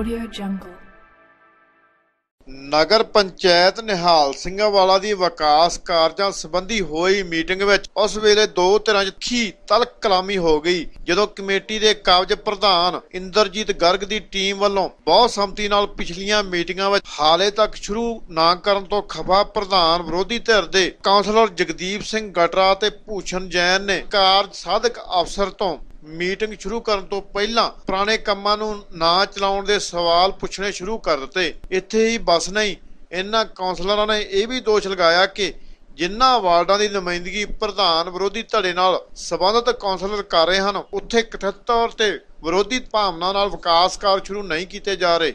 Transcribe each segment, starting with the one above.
Audio Jungle. ਨਗਰ ਪੰਚਾਇਤ ਨਿਹਾਲ ਸਿੰਘ ਵਾਲਾ ਦੀ ਵਿਕਾਸ ਕਾਰਜਾਂ ਸੰਬੰਧੀ ਹੋਈ ਮੀਟਿੰਗ ਵਿੱਚ ਉਸ ਵੇਲੇ ਦੋ ਧਿਰਾਂ 'ਚ ਖੀ ਤਲਕ ਕਲਾਮੀ ਹੋ ਗਈ, ਜਦੋਂ ਕਮੇਟੀ ਦੇ ਕਾਬਜ ਪ੍ਰਧਾਨ ਇੰਦਰਜੀਤ ਗਰਗ ਦੀ ਟੀਮ ਵੱਲੋਂ ਬਹੁਤ ਸੰਮਤੀ ਨਾਲ ਪਿਛਲੀਆਂ ਮੀਟਿੰਗਾਂ ਵਿੱਚ ਹਾਲੇ ਤੱਕ ਸ਼ੁਰੂ ਨਾ ਕਰਨ ਤੋਂ ਖਫਾ ਪ੍ਰਧਾਨ ਵਿਰੋਧੀ ਧਿਰ ਦੇ ਕਾਉਂਸਲਰ ਜਗਦੀਪ ਸਿੰਘ ਗਟਰਾ ਤੇ ਭੂਸ਼ਣ ਜੈਨ ਨੇ ਕਾਰਜ ਸਾਧਕ ਅਫਸਰ ਤੋਂ ਮੀਟਿੰਗ ਸ਼ੁਰੂ ਕਰਨ ਤੋਂ ਪਹਿਲਾਂ ਪੁਰਾਣੇ ਕੰਮਾਂ ਨੂੰ ਨਾ ਚਲਾਉਣ ਦੇ ਸਵਾਲ ਪੁੱਛਣੇ ਸ਼ੁਰੂ ਕਰ ਦਿੱਤੇ। ਇੱਥੇ ਹੀ ਬਸ ਨਹੀਂ, ਇਹਨਾਂ ਕਾਉਂਸਲਰਾਂ ਨੇ ਇਹ ਵੀ ਦੋਸ਼ ਲਗਾਇਆ ਕਿ ਜਿਨ੍ਹਾਂ ਵਾਰਡਾਂ ਦੀ ਨੁਮਾਇੰਦਗੀ ਪ੍ਰਧਾਨ ਵਿਰੋਧੀ ਧੜੇ ਨਾਲ ਸਬੰਧਤ ਕਾਉਂਸਲਰ ਕਰ ਰਹੇ ਹਨ, ਉੱਥੇ ਕਥਿਤ ਤੌਰ ਤੇ ਵਿਰੋਧੀ ਭਾਵਨਾ ਨਾਲ ਵਿਕਾਸ ਕਾਰਜ ਸ਼ੁਰੂ ਨਹੀਂ ਕੀਤੇ ਜਾ ਰਹੇ।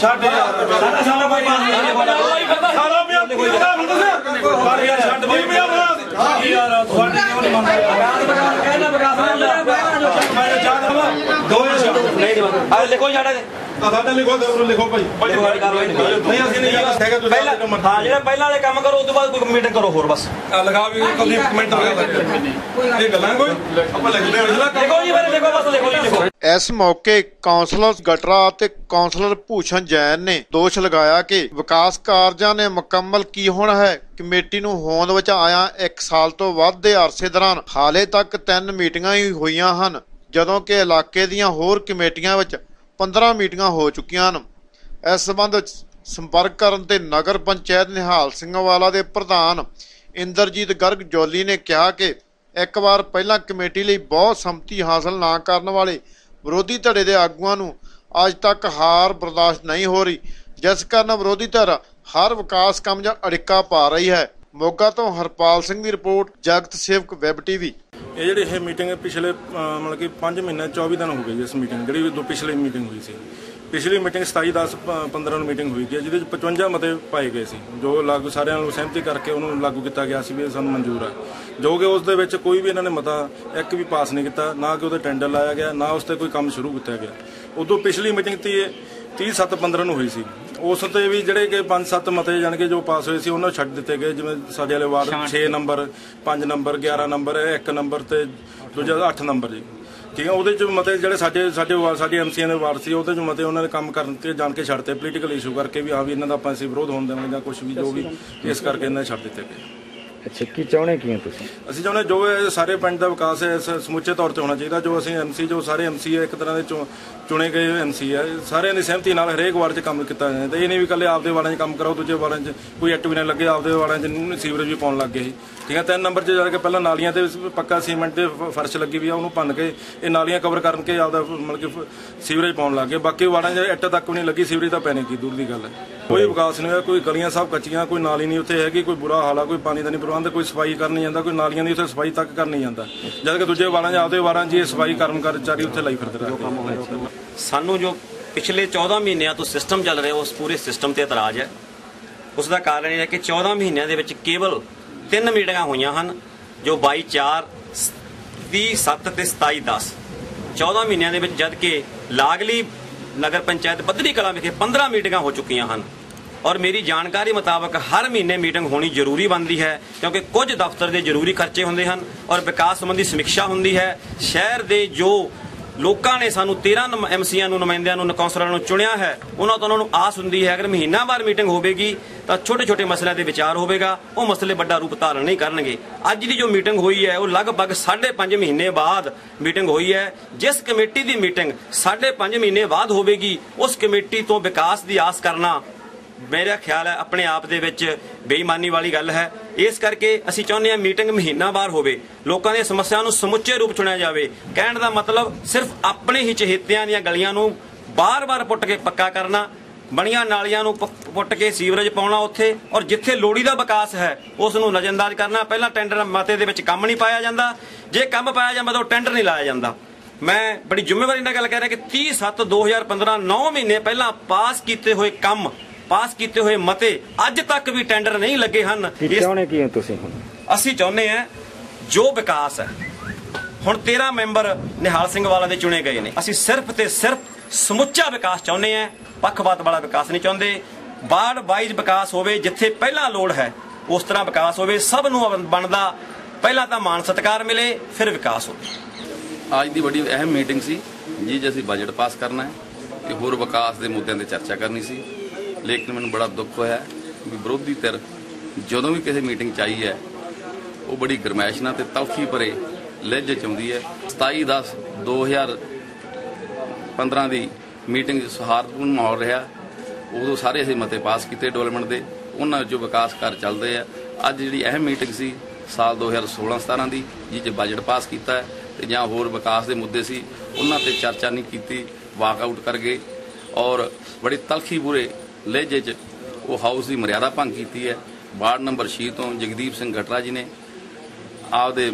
ਛੱਡ ਯਾਰ ਸਾਡਾ ਸਾਡਾ ਕੋਈ ਬਾਤ ਨਹੀਂ ਸਾਰਾ ਪਿਆ ਛੱਡ ਯਾਰ ਛੱਡ ਬਈ ਯਾਰ ਤੁਹਾਡੀ ਕਿਉਂ ਨਹੀਂ ਮੰਨਦਾ ਯਾਰ ਕਹਿਣਾ ਬਗਾ ਮੈਂ ਜਾਣ ਦਵਾ ਦੋ ਨਹੀਂ ਆ ਲਿਖੋ ਛੱਡ ਦੇ ਸਾਡਾ ਲਿਖੋ ਦੇ ਲਿਖੋ ਭਾਈ। ਲਿਖੋ ਕਾਰਵਾਈ ਨਹੀਂ ਅਸੀਂ ਨਹੀਂ ਹੈਗਾ ਤੁਸੀਂ ਪਹਿਲਾਂ ਹਾਂ ਜਿਹੜਾ ਪਹਿਲਾਂ ਵਾਲੇ ਕੰਮ ਕਰੋ ਉਸ ਤੋਂ ਬਾਅਦ ਕੋਈ ਮੀਟਿੰਗ ਕਰੋ ਹੋਰ ਬਸ। ਲਗਾ ਵੀ ਕਦੀ ਕਮੈਂਟ ਲਗਾ ਇਹ ਗੱਲਾਂ ਕੋਈ? ਆਪਾਂ ਲਿਖਦੇ ਹਾਂ ਲਿਖੋ ਜੀ ਮੇਰੇ ਲਿਖੋ ਬਸ ਲਿਖੋ ਜੀ ਲਿਖੋ। ਇਸ ਮੌਕੇ ਕਾਉਂਸਲਰ ਗਟਰਾ ਅਤੇ ਕਾਉਂਸਲਰ ਭੂਸ਼ਣ ਜੈਨ ਨੇ ਦੋਸ਼ ਲਗਾਇਆ ਕਿ ਵਿਕਾਸ ਕਾਰਜਾਂ ਨੇ ਮੁਕੰਮਲ ਕੀ ਹੋਣਾ ਹੈ। ਕਮੇਟੀ ਨੂੰ ਹੋਂਦ ਵਿੱਚ ਆਇਆ 1 ਸਾਲ ਤੋਂ ਵੱਧ ਦੇ ਅਰਸੇ ਦੌਰਾਨ ਹਾਲੇ ਤੱਕ ਤਿੰਨ ਮੀਟਿੰਗਾਂ ਹੀ ਹੋਈਆਂ ਹਨ। ਜਦੋਂ ਕਿ ਇਲਾਕੇ ਦੀਆਂ ਹੋਰ ਕਮੇਟੀਆਂ ਵਿੱਚ 15 ਮੀਟਿੰਗਾਂ ਹੋ ਚੁੱਕੀਆਂ ਹਨ। ਇਸ ਸੰਬੰਧ ਵਿੱਚ ਸੰਪਰਕ ਕਰਨ ਤੇ ਨਗਰ ਪੰਚਾਇਤ ਨਿਹਾਲ ਸਿੰਘ ਵਾਲਾ ਦੇ ਪ੍ਰਧਾਨ ਇੰਦਰਜੀਤ ਗਰਗ ਜੋਲੀ ਨੇ ਕਿਹਾ ਕਿ ਇੱਕ ਵਾਰ ਪਹਿਲਾਂ ਕਮੇਟੀ ਲਈ ਬਹੁਤ ਸੰਮਤੀ ਹਾਸਲ ਨਾ ਕਰਨ ਵਾਲੇ ਵਿਰੋਧੀ ਧੜੇ ਦੇ ਆਗੂਆਂ ਨੂੰ ਅੱਜ ਤੱਕ ਹਾਰ ਬਰਦਾਸ਼ਤ ਨਹੀਂ ਹੋ ਰਹੀ, ਜਿਸ ਕਾਰਨ ਵਿਰੋਧੀ ਧਿਰ ਹਰ ਵਿਕਾਸ ਕੰਮ ਜਾਂ ਅੜਿੱਕਾ ਪਾ ਰਹੀ ਹੈ। ਮੋਗਾ ਤੋਂ ਹਰਪਾਲ ਸਿੰਘ ਦੀ ਰਿਪੋਰਟ, ਜਗਤ ਸੇਵਕ ਵੈਬ ਟੀਵੀ। ਇਹ ਜਿਹੜੀ ਇਹ ਮੀਟਿੰਗ ਪਿਛਲੇ ਅਹ, ਮਤਲਬ ਕਿ 5 ਮਹੀਨੇ 24 ਦਿਨ ਹੋ ਗਏ ਜੀ ਇਸ ਮੀਟਿੰਗ ਜਿਹੜੀ ਦੋ ਪਿਛਲੀ ਮੀਟਿੰਗ ਹੋਈ ਸੀ। ਪਿਛਲੀ ਮੀਟਿੰਗ 27 10 15 ਨੂੰ ਮੀਟਿੰਗ ਹੋਈ ਸੀ। ਜਿਹਦੇ ਵਿੱਚ 55 ਮਤੇ ਪਾਏ ਗਏ ਸੀ ਜੋ ਲਾਗੂ ਸਾਰਿਆਂ ਨੂੰ ਸਹਿਮਤੀ ਕਰਕੇ ਉਹਨੂੰ ਲਾਗੂ ਕੀਤਾ ਗਿਆ ਸੀ ਵੀ ਇਹ ਸਾਨੂੰ ਮਨਜ਼ੂਰ ਹੈ ਜੋ ਕਿ ਉਸ ਦੇ ਵਿੱਚ ਕੋਈ ਵੀ ਇਹਨਾਂ ਨੇ ਮਤਾ ਇੱਕ ਵੀ ਪਾਸ ਨਹੀਂ ਕੀਤਾ ਨਾ ਕਿ ਉਹਦੇ ਟੈਂਡਰ ਲਾਇਆ ਗਿਆ ਨਾ ਉਸ ਤੇ ਕੋਈ ਕੰਮ ਸ਼ੁਰੂ ਕੀਤਾ ਗਿਆ। ਉਦੋਂ ਪਿਛਲੀ ਮੀਟਿੰਗ ਤੀ 30 7 15 ਨੂੰ ਹੋਈ ਸੀ। ਉਸ ਤੇ ਵੀ ਜਿਹੜੇ ਕਿ 5-7 ਮਤੇ ਜਾਣ ਕੇ ਜੋ ਪਾਸ ਹੋਏ ਸੀ ਉਹਨਾਂ ਨੂੰ ਛੱਡ ਦਿੱਤੇ ਗਏ ਜਿਵੇਂ ਸਾਡੇ ਵਾਲੇ ward 6 number 5 number 11 number 1 number ਤੇ ਦੂਜਾ 8 ਨੰਬਰ ਜੀ। ਠੀਕ ਹੈ ਉਹਦੇ ਚ ਮਤੇ ਜਿਹੜੇ ਸਾਡੇ ਸਾਡੇ ਵਾਰ ਸਾਡੇ ਐਮਸੀਆਂ ਦੇ ਵਾਰਡ ਸੀ ਉਹਦੇ ਚ ਮਤੇ ਉਹਨਾਂ ਨੇ ਕੰਮ ਕਰਨ ਤੇ ਜਾਣ ਕੇ ਛੱਡਤੇ ਪੋਲੀਟੀਕਲ ਇਸ਼ੂ ਕਰਕੇ ਵੀ ਹਾਂ ਵੀ ਇਹਨਾਂ ਦਾ ਆਪਾਂ ਅਸੀਂ ਵਿਰੋਧ ਹੋਣ ਦੇਵਾਂਗੇ ਜਾਂ ਕੁਝ ਵੀ ਜੋ ਵੀ ਇਸ ਕਰਕੇ ਇਹਨਾਂ ਨੇ ਛੱਡ ਦਿੱਤੇ ਗਏ। ਅੱਛਾ, ਕੀ ਚਾਹੁੰਦੇ ਕੀ ਹੋ ਤੁਸੀਂ? ਅਸੀਂ ਚਾਹੁੰਦੇ ਜੋ ਇਹ ਸਾਰੇ ਪਿੰਡ ਦਾ ਵਿਕਾਸ ਹੈ, ਇਸ ਸਮੁੱਚੇ ਤੌਰ ਤੇ ਹੋਣਾ ਚਾਹੀਦਾ। ਜੋ ਅਸੀਂ ਐਮਸੀ ਜੋ ਸਾਰੇ ਐਮਸੀ ਹੈ, ਇੱਕ ਤਰ੍ਹਾਂ ਦੇ ਚੁ- ਚੁਣੇ ਗਏ ਐਮਸੀ ਹੈ। ਸਾਰਿਆਂ ਦੀ ਸਹਿਮਤੀ ਨਾਲ ਹਰੇਕ ਵਾਰਡ 'ਚ ਕੰਮ ਕੀਤਾ ਜਾਂਦਾ ਇਹ ਨਹੀਂ ਵੀ ਇਕੱਲੇ ਆਪਦੇ ਵਾਰਡਾਂ 'ਚ ਕੰਮ ਕਰਾਓ, ਦੂਜੇ ਵਾਰਡਾਂ 'ਚ ਕੋਈ ਐਕਟ ਵੀ ਨਾ ਲੱਗੇ, ਆਪਦੇ ਵਾਰਡਾਂ 'ਚ ਸੀਵਰੇਜ ਵੀ ਪਾਉਣ ਲੱਗ ਗਏ ਸੀ। ਠੀਕ ਹੈ, ਤਿੰਨ ਨੰਬਰ 'ਚ ਜਾ ਕੇ ਪਹਿਲਾਂ ਨਾਲੀਆਂ ਤੇ ਪੱਕਾ ਸੀਮੈਂਟ ਦੇ ਫ- ਫਰਸ਼ ਲੱਗੀ ਵੀ ਆ, ਉਹਨੂੰ ਭੰਨ ਕੇ ਇਹ ਨਾਲੀਆਂ ਕਵਰ ਕਰਕੇ ਆਪਦਾ ਮਤਲਬ ਕਿ ਫ- ਸੀਵਰੇਜ ਪਾਉਣ ਲੱਗ ਗਏ। ਬਾਕੀ ਵਾਰਡਾਂ 'ਚ ਇੱਟ ਤੱਕ ਵੀ ਨਹੀਂ ਲੱਗੀ, ਸੀਵਰੇਜ ਤਾਂ ਪੈਣੇ ਕੀ, ਦੂਰ ਦੀ ਗੱਲ ਹੈ। ਕੋਈ ਵਿਕਾਸ ਨਹੀਂ ਹੋਇਆ, ਕੋਈ ਗਲੀਆਂ ਸਭ ਕੱਚੀਆਂ, ਕੋਈ ਨਾਲੀ ਨਹੀਂ ਉੱਥੇ ਹੈਗੀ, ਕੋਈ ਬੁਰਾ ਹਾਲ ਆ, ਕੋਈ ਪਾਣੀ ਦਾ ਨਹੀਂ ਪ੍ਰਬੰਧ ਕੋਈ ਸਫ਼ਾਈ ਕਰਨ ਨਹੀਂ ਜਾਂਦਾ, ਕੋਈ ਨਾਲੀਆਂ ਦੀ ਉੱਥੇ ਸਫ਼ਾਈ ਤੱਕ ਕਰਨ ਨਹੀਂ ਜਾਂਦਾ। ਜਦ ਕਿ ਦੂਜੇ ਵਾਰਾਂ 'ਚ ਆਪਦੇ ਵਾਰਾਂ 'ਚ ਇਹ ਸਫ਼ਾਈ ਕਰਨ ਕਰਮਚਾਰੀ ਉੱਥੇ ਲਾਈ ਫਿਰਦੇ ਰਹਿੰਦੇ ਸਾਨੂੰ ਜੋ ਪਿਛਲੇ 14 ਮਹੀਨਿਆਂ ਤੋਂ ਸਿਸਟਮ ਚੱਲ ਰਿਹਾ, ਉਸ ਪੂਰੇ ਸਿਸਟਮ ਤੇ ਇਤਰਾਜ਼ ਹੈ। ਉਸ ਦਾ ਕਾਰਨ ਇਹ ਹੈ ਕਿ 14 ਮਹੀਨਿਆਂ ਦੇ ਵਿੱਚ ਕੇਵਲ ਤਿੰਨ ਮੀਟਿੰਗਾਂ ਹੋਈਆਂ ਹਨ, ਜੋ 22 4 20 7 ਤੇ 27 10 14 ਮਹੀਨਿਆਂ ਦੇ ਵਿੱਚ ਜਦ ਕਿ ਲਾਗਲੀ ਨਗਰ ਪੰਚਾਇਤ ਪੱਧਰੀ ਕਲਾਂ ਵਿਖੇ 15 ਮੀਟਿੰਗਾਂ ਹੋ ਚੁੱਕੀਆਂ ਹਨ। ਔਰ ਮੇਰੀ ਜਾਣਕਾਰੀ ਮੁਤਾਬਕ ਹਰ ਮਹੀਨੇ ਮੀਟਿੰਗ ਹੋਣੀ ਜ਼ਰੂਰੀ ਬਣਦੀ ਹੈ, ਕਿਉਂਕਿ ਕੁਝ ਦਫ਼ਤਰ ਦੇ ਜ਼ਰੂਰੀ ਖਰਚੇ ਹੁੰਦੇ ਹਨ ਔਰ ਵਿਕਾਸ ਸੰਬੰਧੀ ਸਮੀਖਿਆ ਹੁੰਦੀ ਹੈ। ਸ਼ਹਿਰ ਦੇ ਜੋ ਲੋਕਾਂ ਨੇ ਸਾਨੂੰ 13 ਐਮਸੀਆਂ ਨੂੰ, ਨੁਮਾਇੰਦਿਆਂ ਨੂੰ, ਕੌਂਸਲਰਾਂ ਨੂੰ ਚੁਣਿਆ ਹੈ, ਉਹਨਾਂ ਤੋਂ ਉਹਨਾਂ ਨੂੰ ਆਸ ਹੁੰਦੀ ਹੈ, ਅਗਰ ਮਹੀਨਾਵਾਰ ਮੀਟਿੰਗ ਹੋਵੇਗੀ, ਤਾਂ ਛੋਟੇ-ਛੋਟੇ ਮਸਲਿਆਂ ਦੇ ਵਿਚਾਰ ਹੋਵੇਗਾ, ਉਹ ਮਸਲੇ ਵੱਡਾ ਰੂਪ ਧਾਰਨ ਨਹੀਂ ਕਰਨਗੇ। ਅੱਜ ਦੀ ਜੋ ਮੀਟਿੰਗ ਹੋਈ ਹੈ, ਉਹ ਲਗਭਗ 5.5 ਮਹੀਨੇ ਬਾਅਦ ਮੀਟਿੰਗ ਹੋਈ ਹੈ। ਜਿਸ ਕਮੇਟੀ ਦੀ ਮੀਟਿੰਗ 5.5 ਮਹੀਨੇ ਬਾਅਦ ਹੋਵੇਗੀ, ਉਸ ਕਮੇਟੀ ਤੋਂ ਵਿਕਾਸ ਦੀ ਆਸ ਕਰਨਾ ਮੇਰਾ ਖਿਆਲ ਹੈ ਆਪਣੇ ਆਪ ਦੇ ਵਿੱਚ ਬੇਈਮਾਨੀ ਵਾਲੀ ਗੱਲ ਹੈ। ਇਸ ਕਰਕੇ ਅਸੀਂ ਚਾਹੁੰਦੇ ਹਾਂ ਮੀਟਿੰਗ ਮਹੀਨਾ ਬਾਅਦ ਹੋਵੇ, ਲੋਕਾਂ ਦੀਆਂ ਸਮੱਸਿਆਵਾਂ ਨੂੰ ਸਮੁੱਚੇ ਰੂਪ ਚੁਣਿਆ ਜਾਵੇ। ਕਹਿਣ ਦਾ ਮਤਲਬ ਸਿਰਫ ਆਪਣੇ ਹੀ ਚਹੇਤਿਆਂ ਦੀਆਂ ਗਲੀਆਂ ਨੂੰ ਬਾਰ-ਬਾਰ ਪੁੱਟ ਕੇ ਪੱਕਾ ਕਰਨਾ, ਬਣੀਆਂ ਨਾਲੀਆਂ ਨੂੰ ਪ- ਪੁੱਟ ਕੇ ਸੀਵਰੇਜ ਪਾਉਣਾ ਉੱਥੇ ਔਰ ਜਿੱਥੇ ਲੋੜੀ ਦਾ ਵਿਕਾਸ ਹੈ, ਉਸ ਨੂੰ ਨਜ਼ਰਅੰਦਾਜ਼ ਕਰਨਾ। ਪਹਿਲਾਂ ਟੈਂਡਰ ਮਤੇ ਦੇ ਵਿੱਚ ਕੰਮ ਨਹੀਂ ਪਾਇਆ ਜਾਂਦਾ। ਜੇ ਕੰਮ ਪਾਇਆ ਜਾਂਦਾ ਤਾਂ ਉਹ ਟੈਂਡਰ ਨਹੀਂ ਲਾਇਆ ਜਾਂਦਾ। ਮੈਂ ਬੜੀ ਜ਼ਿੰਮੇਵਾਰੀ ਨਾਲ ਗੱਲ ਕਰ ਰਿਹਾ ਕਿ 30 7 2015 9 ਮਹੀਨੇ ਪਹਿਲਾਂ ਪਾਸ ਕੀਤੇ ਹੋਏ ਕੰਮ ਪਾਸ ਕੀਤੇ ਹੋਏ ਮਤੇ ਅੱਜ ਤੱਕ ਵੀ ਟੈਂਡਰ ਨਹੀਂ ਲੱਗੇ ਹਨ। ਚਾਹੁੰਦੇ ਕੀ ਹੋ ਤੁਸੀਂ ਹੁਣ? ਅਸੀਂ ਚਾਹੁੰਦੇ ਹਾਂ ਜੋ ਵਿਕਾਸ ਹੈ ਹੁਣ 13 ਮੈਂਬਰ ਨਿਹਾਲ ਸਿੰਘ ਵਾਲਾ ਦੇ ਚੁਣੇ ਗਏ ਨੇ। ਅਸੀਂ ਸਿਰਫ ਤੇ ਸਿਰਫ ਸਮੁੱਚਾ ਵਿਕਾਸ ਚਾਹੁੰਦੇ ਹਾਂ ਪੱਖਪਾਤ ਵਾਲਾ ਵਿਕਾਸ ਨਹੀਂ ਚਾਹੁੰਦੇ। ਬਾੜ ਵਾਈਜ਼ ਵਿਕਾਸ ਹੋਵੇ ਜਿੱਥੇ ਪਹਿਲਾਂ ਲੋੜ ਹੈ ਉਸ ਤਰ੍ਹਾਂ ਵਿਕਾਸ ਹੋਵੇ ਸਭ ਨੂੰ ਬਣਦਾ। ਪਹਿਲਾਂ ਤਾਂ ਮਾਨ ਸਤਿਕਾਰ ਮਿਲੇ ਫਿਰ ਵਿਕਾਸ ਹੋਵੇ। ਅੱਜ ਦੀ ਬੜੀ ਅਹਿਮ ਮੀਟਿੰਗ ਸੀ ਜੀ ਜੇ ਅਸੀਂ ਬਜਟ ਪਾਸ ਕਰਨਾ ਹੈ ਤੇ ਹੋਰ ਵਿਕਾਸ ਦੇ ਮੁੱਦਿਆਂ ਤੇ ਚਰਚਾ ਕਰਨੀ ਸੀ। ਲੇਕਿਨ ਮੈਨੂੰ ਬੜਾ ਦੁੱਖ ਹੋਇਆ ਵੀ ਵਿਰੋਧੀ ਧਿਰ ਜਦੋਂ ਵੀ ਕਿਸੇ ਮੀਟਿੰਗ ਚ ਆਈ ਹੈ, ਉਹ ਬੜੀ ਗਰਮੈਸ਼ ਨਾਲ ਤੇ ਤਲਖੀ ਭਰੇ ਲਹਿਜੇ ਚ ਆਉਂਦੀ ਹੈ। 27 10 2015 ਦੀ ਮੀਟਿੰਗ ਸਹਾਰਦਪੂਰਨ ਮਾਹੌਲ ਰਿਹਾ। ਉਦੋਂ ਸਾਰੇ ਅਸੀਂ ਮਤੇ ਪਾਸ ਕੀਤੇ ਡਿਵੈਲਪਮੈਂਟ ਦੇ। ਉਹਨਾਂ ਵਿੱਚੋਂ ਵਿਕਾਸ ਕਰ ਚੱਲਦੇ ਆ। ਅੱਜ ਜਿਹੜੀ ਅਹਿਮ ਮੀਟਿੰਗ ਸੀ, ਸਾਲ 2016-17 ਦੀ, ਜਿਹ 'ਚ ਬਜਟ ਪਾਸ ਕੀਤਾ ਹੈ ਤੇ ਜਾਂ ਹੋਰ ਵਿਕਾਸ ਦੇ ਮੁੱਦੇ ਸੀ, ਉਹਨਾਂ ਤੇ ਚਰਚਾ ਨਹੀਂ ਕੀਤੀ ਵਾਕਆਊਟ ਕਰ ਗਏ। ਔਰ ਬੜੀ ਤਲਖੀ ਬੁਰੇ ਲਹਿਜੇ 'ਚ ਉਹ ਹਾਊਸ ਦੀ ਮਰਿਆਦਾ ਭੰਗ ਕੀਤੀ ਹੈ। ਵਾਰਡ ਨੰਬਰ 6 ਤੋਂ ਜਗਦੀਪ ਸਿੰਘ ਗਟਰਾ ਜੀ ਨੇ ਆਪਦੇ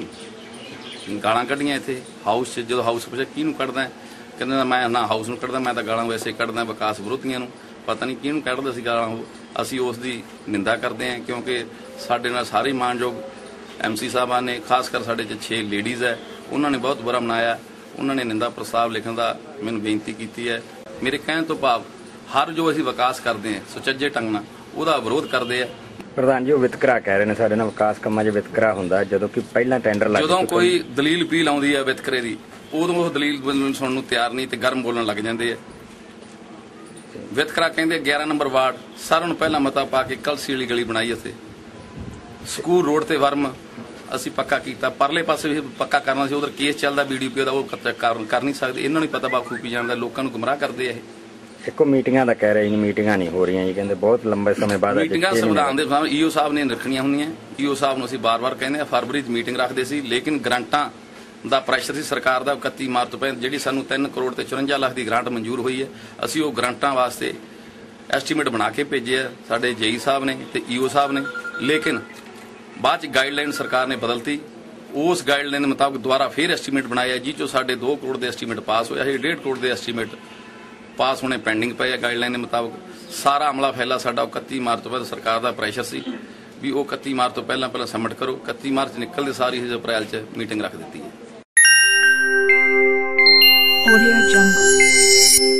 ਗਾਲਾਂ ਕੱਢੀਆਂ ਇੱਥੇ ਹਾਊਸ 'ਚ। ਜਦੋਂ ਹਾਊਸ ਪੁੱਛਿਆ, ਕਿਹਨੂੰ ਕੱਢਦਾ ਹੈ? ਕਹਿੰਦਾ, ਮੈਂ ਨਾ ਹਾਊਸ ਨੂੰ ਕੱਢਦਾ, ਮੈਂ ਤਾਂ ਗਾਲਾਂ ਵੈਸੇ ਕੱਢਦਾ, ਵਿਕਾਸ ਵਿਰੋਧੀਆਂ ਨੂੰ। ਪਤਾ ਨਹੀਂ ਕਿਹਨੂੰ ਕੱਢਦਾ ਸੀ ਗਾਲਾਂ ਉਹ। ਅਸੀਂ ਉਸ ਦੀ ਨਿੰਦਾ ਕਰਦੇ ਹਾਂ ਕਿਉਂਕਿ ਸਾਡੇ ਨਾਲ ਸਾਰੇ ਮਾਨਯੋਗ ਐਮਸੀ ਸਾਹਿਬਾਨ ਨੇ, ਖਾਸ ਕਰ ਸਾਡੇ 'ਚ 6 ਲੇਡੀਜ਼ ਹੈ। ਉਹਨਾਂ ਨੇ ਬਹੁਤ ਬੁਰਾ ਮਨਾਇਆ। ਉਹਨਾਂ ਨੇ ਨਿੰਦਾ ਪ੍ਰਸਤਾਵ ਲਿਖਣ ਦਾ ਮੈਨੂੰ ਬੇਨਤੀ ਕੀਤੀ ਹੈ। ਮੇਰੇ ਕਹਿਣ ਤੋਂ ਭਾਵ ਹਰ ਜੋ ਅਸੀਂ ਵਿਕਾਸ ਕਰਦੇ ਹਾਂ ਸੁਚੱਜੇ ਢੰਗ ਨਾਲ ਉਹਦਾ ਵਿਰੋਧ ਕਰਦੇ ਆ। ਪ੍ਰਧਾਨ ਜੀ ਉਹ ਵਿਤਕਰਾ ਕਹਿ ਰਹੇ ਨੇ ਸਾਡੇ ਨਾਲ ਵਿਕਾਸ ਕੰਮਾਂ 'ਚ ਵਿਤਕਰਾ ਹੁੰਦਾ ਜਦੋਂ ਕਿ ਪਹਿਲਾਂ ਟੈਂਡਰ ਲੱਗ ਜਦੋਂ ਕੋਈ ਦਲੀਲ ਪੀਲ ਆਉਂਦੀ ਹੈ ਵਿਤਕਰੇ ਦੀ ਉਦੋਂ ਉਹ ਦਲੀਲ ਸੁਣਨ ਨੂੰ ਤਿਆਰ ਨਹੀਂ ਤੇ ਗਰਮ ਬੋਲਣ ਲੱਗ ਜਾਂਦੇ ਆ। ਵਿਤਕਰਾ ਕਹਿੰਦੇ 11 ਨੰਬਰ ਵਾਰਡ ਸਾਰਿਆਂ ਨੂੰ ਪਹਿਲਾਂ ਮਤਾ ਪਾ ਕੇ ਕਲਸੀ ਵਾਲੀ ਗਲੀ ਬਣਾਈ ਅਸੀਂ। ਸਕੂਲ ਰੋਡ ਤੇ ਵਰਮ ਅਸੀਂ ਪੱਕਾ ਕੀਤਾ। ਪਰਲੇ ਪਾਸੇ ਵੀ ਪੱਕਾ ਕਰਨਾ ਸੀ ਉਧਰ ਕੇਸ ਚੱਲਦਾ ਬੀਡੀਪੀ ਦਾ ਉਹ ਕਰ ਨਹੀਂ ਸਕਦੇ। ਇਹਨਾਂ ਨੂੰ ਪਤਾ ਬਾਖੂ ਕੀ ਜਾਣਦਾ ਲੋਕਾਂ ਨੂੰ ਗੁੰਮਰਾਹ ਕਰਦੇ ਆ ਇਹ। ਇੱਕੋ ਮੀਟਿੰਗਾਂ ਦਾ ਕਹਿ ਰਹੇ ਨੇ ਮੀਟਿੰਗਾਂ ਨਹੀਂ ਹੋ ਰਹੀਆਂ ਜੀ ਕਹਿੰਦੇ ਬਹੁਤ ਲੰਬੇ ਸਮੇਂ ਬਾਅਦ ਮੀਟਿੰਗਾਂ ਸੰਵਿਧਾਨ ਦੇ ਸਾਹਮਣੇ ਈਓ ਸਾਹਿਬ ਨੇ ਰੱਖਣੀਆਂ ਹੁੰਦੀਆਂ। ਈਓ ਸਾਹਿਬ ਨੂੰ ਅਸੀਂ ਬਾਰ-ਬਾਰ ਕਹਿੰਦੇ ਆ ਫਰਵਰੀ 'ਚ ਮੀਟਿੰਗ ਰੱਖਦੇ ਸੀ ਲੇਕਿਨ ਗ੍ਰਾਂਟਾਂ ਦਾ ਪ੍ਰੈਸ਼ਰ ਸੀ ਸਰਕਾਰ ਦਾ 31 ਮਾਰਚ ਤੋਂ ਪਹਿਲਾਂ ਜਿਹੜੀ ਸਾਨੂੰ 3 ਕਰੋੜ ਤੇ 54 ਲੱਖ ਦੀ ਗ੍ਰਾਂਟ ਮਨਜ਼ੂਰ ਹੋਈ ਹੈ ਅਸੀਂ ਉਹ ਗ੍ਰਾਂਟਾਂ ਵਾਸਤੇ ਐਸਟੀਮੇਟ ਬਣਾ ਕੇ ਭੇਜੇ ਆ ਸਾਡੇ ਜੇਈ ਸਾਹਿਬ ਨੇ ਤੇ ਈਓ ਸਾਹਿਬ ਨੇ। ਲੇਕਿਨ ਬਾਅਦ ਚ ਗਾਈਡਲਾਈਨ ਸਰਕਾਰ ਨੇ ਬਦਲਤੀ। ਉਸ ਗਾਈਡਲਾਈਨ ਦੇ ਮੁਤਾਬਕ ਦੁਬਾਰਾ ਫਿਰ ਐਸਟੀਮੇਟ ਬਣਾਇਆ ਜੀ ਚੋਂ ਸਾਡੇ 2 ਕਰੋੜ ਦੇ ਐਸਟੀਮੇਟ ਪਾਸ ਹੋਇਆ ਸੀ 1.5 ਕਰੋੜ ਦੇ ਐਸਟੀਮੇਟ ਪਾਸ ਹੋਣੇ ਪੈਂਡਿੰਗ ਪਏ ਆ ਗਾਈਡਲਾਈਨ ਦੇ ਮੁਤਾਬਕ। ਸਾਰਾ ਅਮਲਾ ਫੈਲਾ ਸਾਡਾ, ਉਹ 31 ਮਾਰਚ ਤੋਂ ਬਾਅਦ ਸਰਕਾਰ ਦਾ ਪ੍ਰੈਸ਼ਰ ਸੀ ਵੀ ਉਹ 31 ਮਾਰਚ ਤੋਂ ਪਹਿਲਾਂ ਪਹਿਲਾਂ ਸਬਮਿਟ ਕਰੋ। 31 ਮਾਰਚ ਨਿਕਲਦੇ ਸਾਰੀ ਹੀ ਅਪ੍ਰੈਲ ਚ ਮੀਟਿੰਗ ਰੱਖ ਦਿੱਤੀ ਹੈ। Audio Jungle.